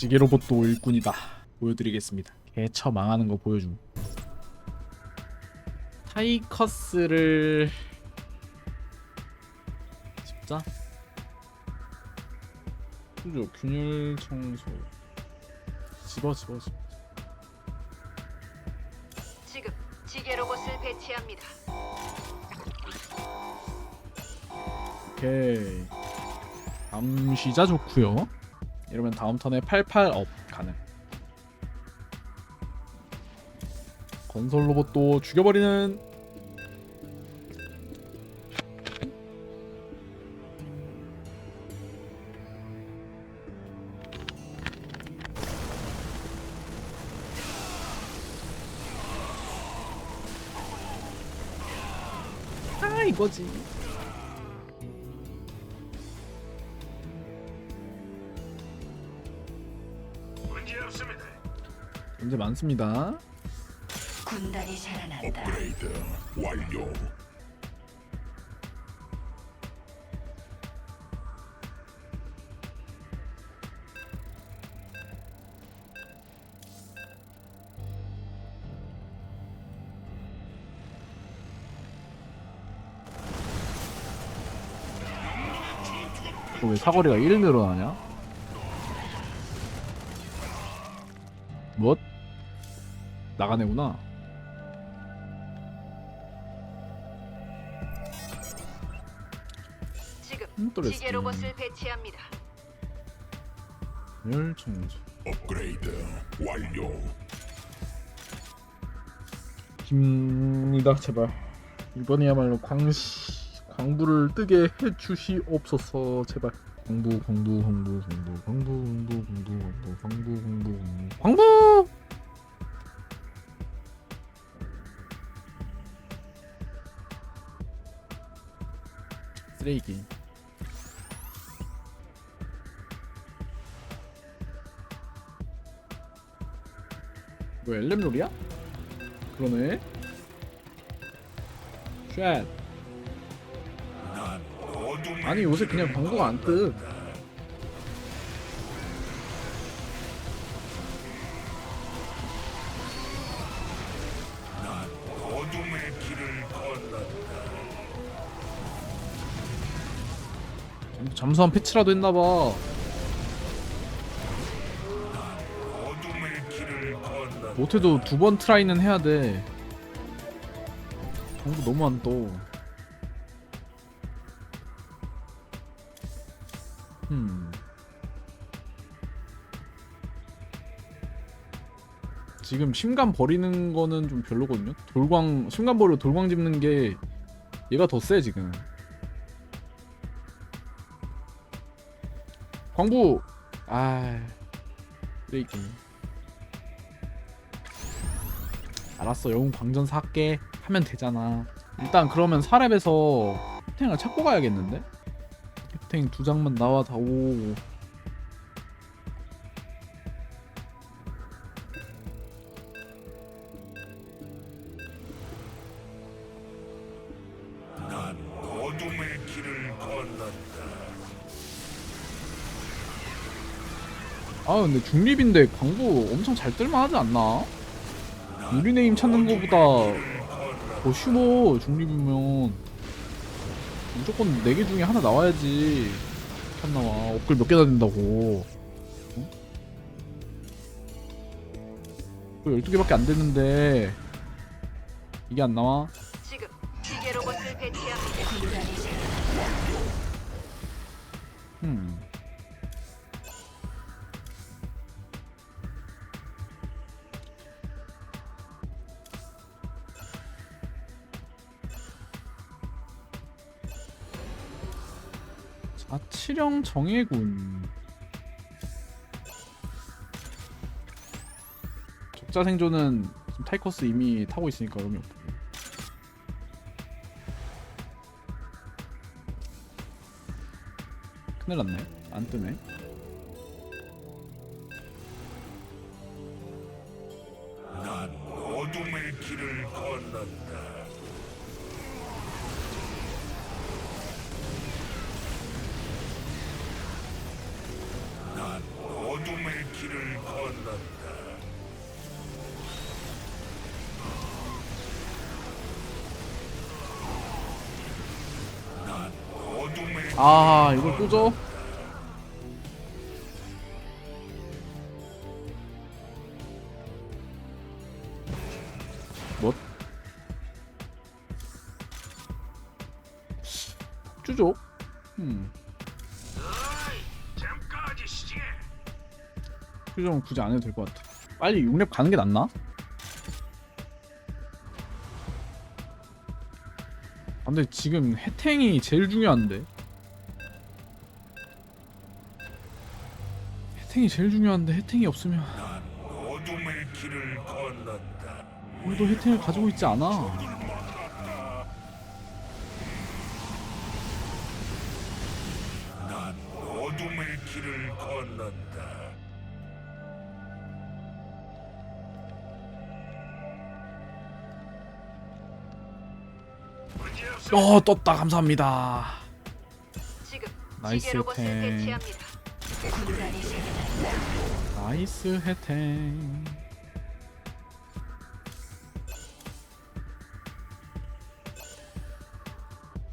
지게 로봇도 일꾼이다. 보여드리겠습니다. 개처 망하는 거 보여줌. 타이커스를 집자. 그죠 균열 청소. 집어 집어 집어. 지금 지게 로봇을 배치합니다. 오케이. 감시자 좋고요. 이러면 다음 턴에 88업 가능. 건설 로봇도 죽여버리는 아 이거지. 문제 많습니다. 군단이 살아난다. 업그레이드 완료. 이거 왜 사거리가 1 늘어나냐? 뭐? 나가네구나. 지금 음, 또 지게. 로봇을 배치합니다. 멸청소. 업그레이드 완료. 입니다 제발. 이번이야말로 광시 광부를 뜨게 해주시옵소서 제발. 광부 광부 광부 광부 광부 광부 광부 광부 광부 광부 광부 쓰레기 뭐 엘렘롤이야? 그러네 쉣 아니 요새 그냥 광고가 안 뜨. 잠수함 패치라도 했나봐. 못해도 두 번 트라이는 해야 돼. 광고 너무 안 떠. 음. 지금 심감 버리는 거는 좀 별로거든요. 돌광 심감 버리고 돌광 집는 게 얘가 더 세 지금. 광부. 아. 쓰레기. 알았어 영웅 광전 살게 하면 되잖아 일단 그러면 사렙에서 캡탱을 찾고 가야겠는데? 캡탱 두 장만 나와 다오 난 어둠의 길을 건넌다. 아 근데 중립인데 광부 엄청 잘 뜰만 하지 않나? 유리네임 찾는 거보다 더 쉬워 중립이면 무조건 4개 중에 하나 나와야지 안 나와 업글 몇 개나 된다고 어? 그 12개밖에 안 됐는데 이게 안 나와? 자치령 정예군. 적자 생존은 타이커스 이미 타고 있으니까 의미 없고. 큰일 났네. 안 뜨네. 난 어둠의 길을 건넌다. 아 이걸 또 줘? 뭐? 쭈족? 음. 쭈족은 굳이 안 해도 될 것 같아 빨리 6렙 가는 게 낫나? 아, 근데 지금 해탱이 제일 중요한데 해탱이 제일 중요한데 해탱이 없으면 난 어둠의 길을 건넌다. 우리도 혜택을 가지고 있지 않아. 난 어둠의 길을 건넌다. 어 떴다 감사합니다. 지금 나이스 기계 로봇을 탱. 배치합니다. 나이스 혜택.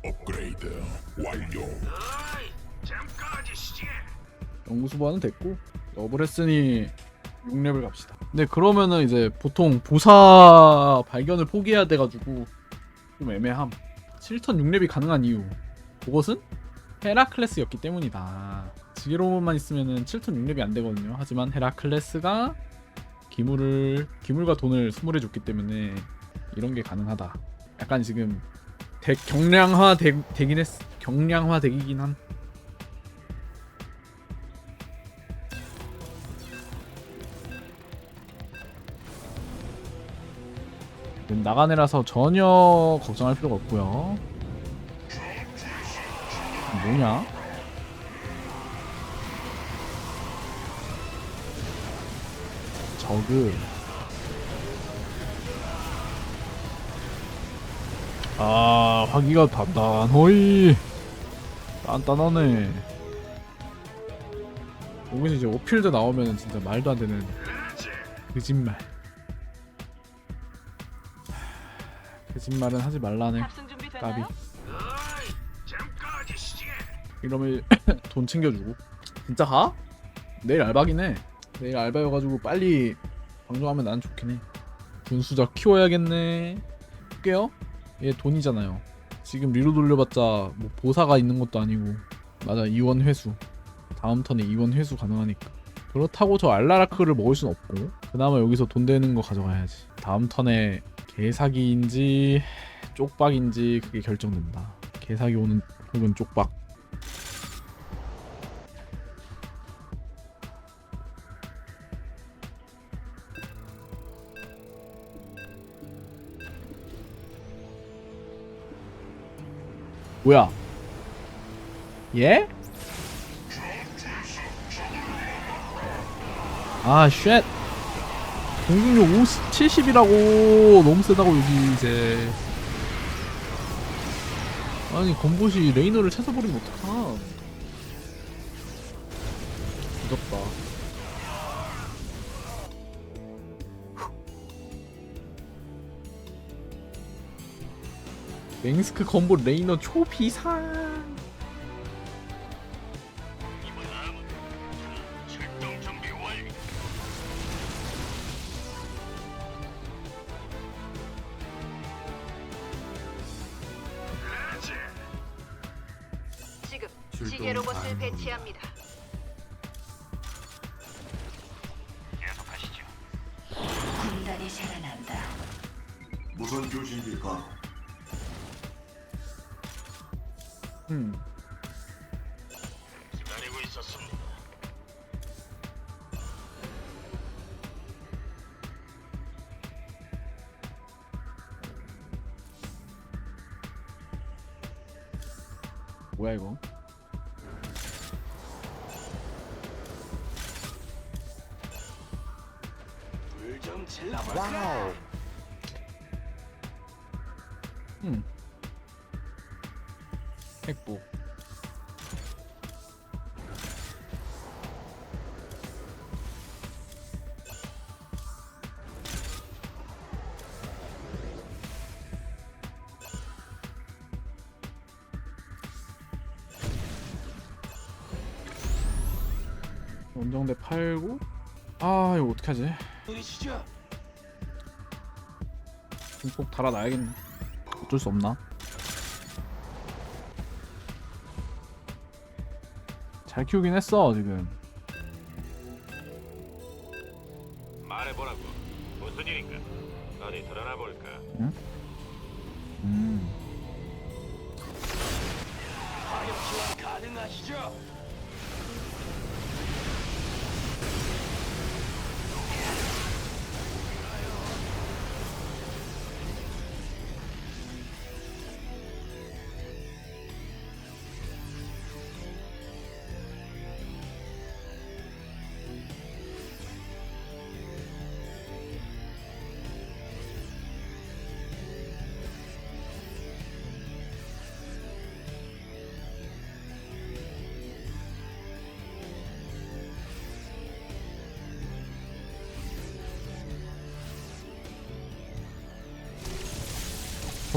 업그레이드 완료. 연구수반은 됐고 더블 했으니 6렙을 갑시다. 근데 그러면은 이제 보통 보사 발견을 포기해야 돼가지고 좀 애매함. 7턴 6렙이 가능한 이유 그것은 헤라클레스였기 때문이다. 지게로만 있으면은 7턴 6렙이 안 되거든요. 하지만 헤라클레스가 기물을 기물과 돈을 수물해 줬기 때문에 이런 게 가능하다. 약간 지금 덱 경량화 되, 되긴 했 경량화 되긴 한. 나가네라서 전혀 걱정할 필요가 없고요. 뭐냐? 저그. 아, 화기가 단단허이. 단단하네. 여기서 이제 오필드 나오면 진짜 말도 안 되는 거짓말. 거짓말은 하지 말라네. 까비. 이러면 돈 챙겨주고. 진짜 가? 내일 알바긴 해. 내일 알바여가지고 빨리 방송하면 난 좋긴 해. 분수작 키워야겠네. 할게요. 얘 돈이잖아요. 지금 리로 돌려봤자 뭐 보사가 있는 것도 아니고. 맞아 이원 회수. 다음 턴에 이원 회수 가능하니까. 그렇다고 저 알라라크를 먹을 순 없고 그나마 여기서 돈 되는 거 가져가야지. 다음 턴에 개사기인지 쪽박인지 그게 결정된다. 개사기 오는 혹은 쪽박. 뭐야? 예? 아, 쉣. 공격력 50, 70이라고 너무 세다고 여기 이제. 아니 건봇이 레이너를 찾아버리면 어떡함 무섭다 맹스크 건봇 레이너 초비상. 지금 로봇을 배치합니다. 계속하시죠. 군단이 생겨난다. 무선 교신기가 음 기다리고 있었습니다. 뭐야 이거 불좀 질러볼까? 음 했고 원정대 팔고 아 이거 어떡하지? 군폭 달아놔야겠네. 어쩔 수 없나? 잘 키우긴 했어 지금 말해보라고. 무슨 일인가? 어디 드러나 볼까? 음 화력 지원 가능하시죠?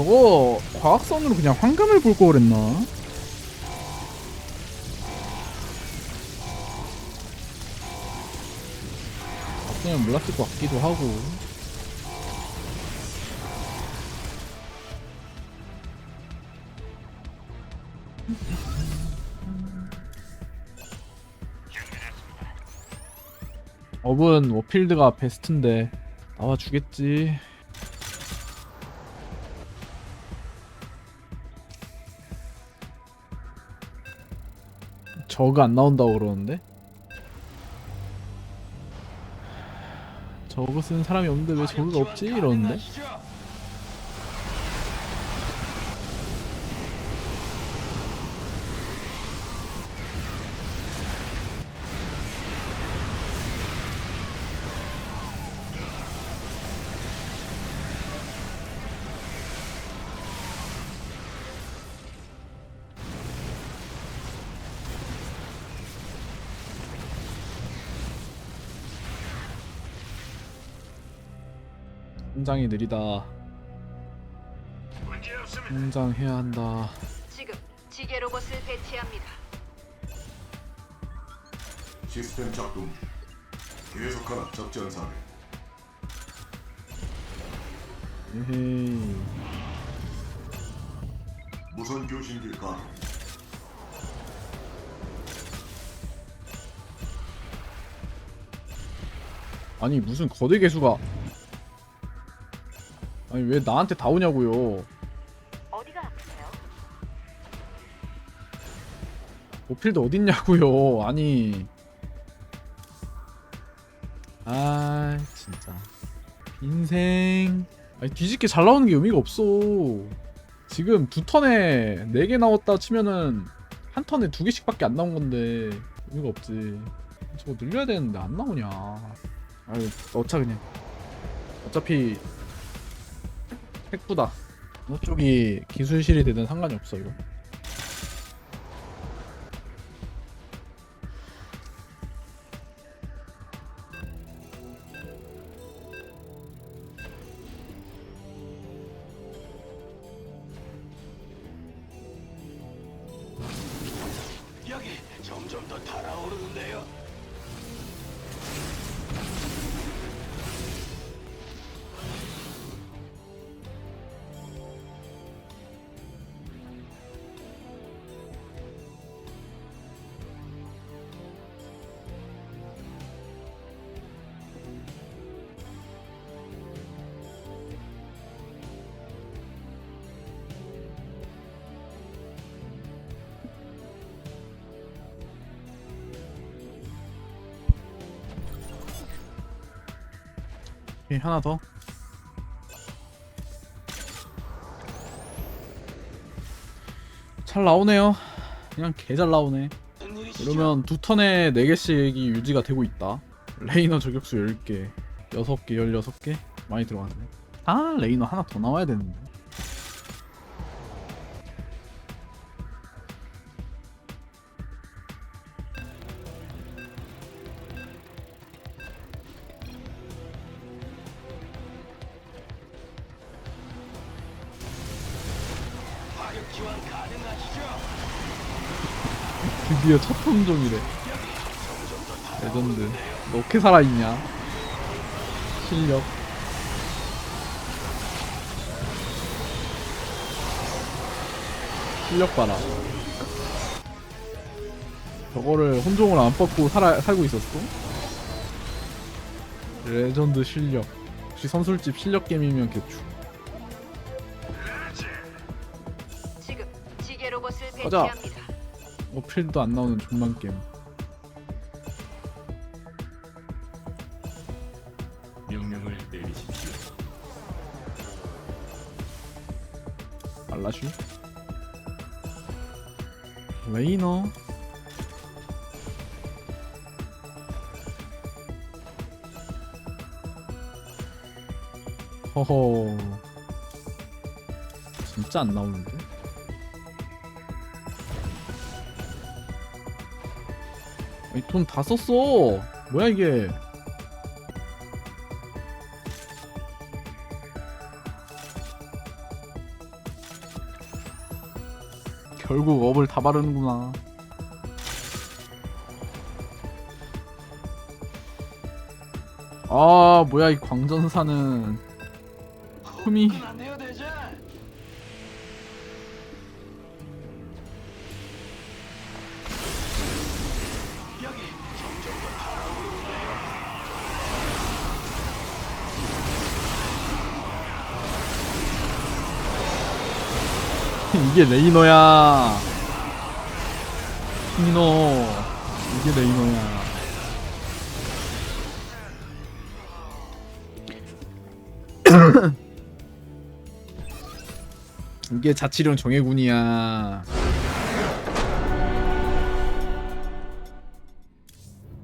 저거 과학선으로 그냥 황금을 볼 거 그랬나? 그냥 몰랐을 것 같기도 하고 업은 워필드가 베스트인데 나와주겠지 저그 안 나온다고 그러는데? 저그 쓰는 사람이 없는데 왜 저그가 없지? 이러는데 성장이 느리다. 성장해야 한다 지금 지게 로봇을 배치합니다. 시스템 작동 중. 계속하라 적전사를. 에헤이 무선 교신기 가동. 아니 무슨 거대 개수가 아니 왜 나한테 다 오냐고요? 어디가 아프세요? 오필드 어딨냐고요? 아니. 아 진짜. 인생. 아니 뒤집게 잘 나오는 게 의미가 없어. 지금 두 턴에 네 개 나왔다 치면은 한 턴에 두 개씩밖에 안 나온 건데 의미가 없지. 저거 늘려야 되는데 안 나오냐. 아유 넣자 그냥. 어차피 핵부다. 어느 쪽이 기술실이 되든 상관이 없어 이거 오케이, 하나 더. 잘 나오네요. 그냥 개 잘 나오네. 이러면 두 턴에 4개씩이 유지가 되고 있다. 레이너 저격수 10개, 6개, 16개? 많이 들어갔네. 아, 레이너 하나 더 나와야 되는데. 드디어 첫더 레전드. 너 어떻게 살아있냐? 실력. 실력 봐라. 저거를 혼종을 안 뻗고 살아, 살고 있었어? 레전드 실력. 역시 선술집 실력 게임이면 개추 가자. 어필도 안 나오는 존만 게임. 명령을 내리십시오. 알라슈? 레이너? 허허. 진짜 안 나오는데 돈 다 썼어. 뭐야 이게? 결국 업을 다 바르는구나. 아 뭐야 이 광전사는. 흠이 이게 레이너야. 레이너 이게 레이너야. 이게 자치령 정예군이야.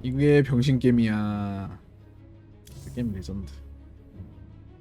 이게 병신 게임이야. 게임 레전드.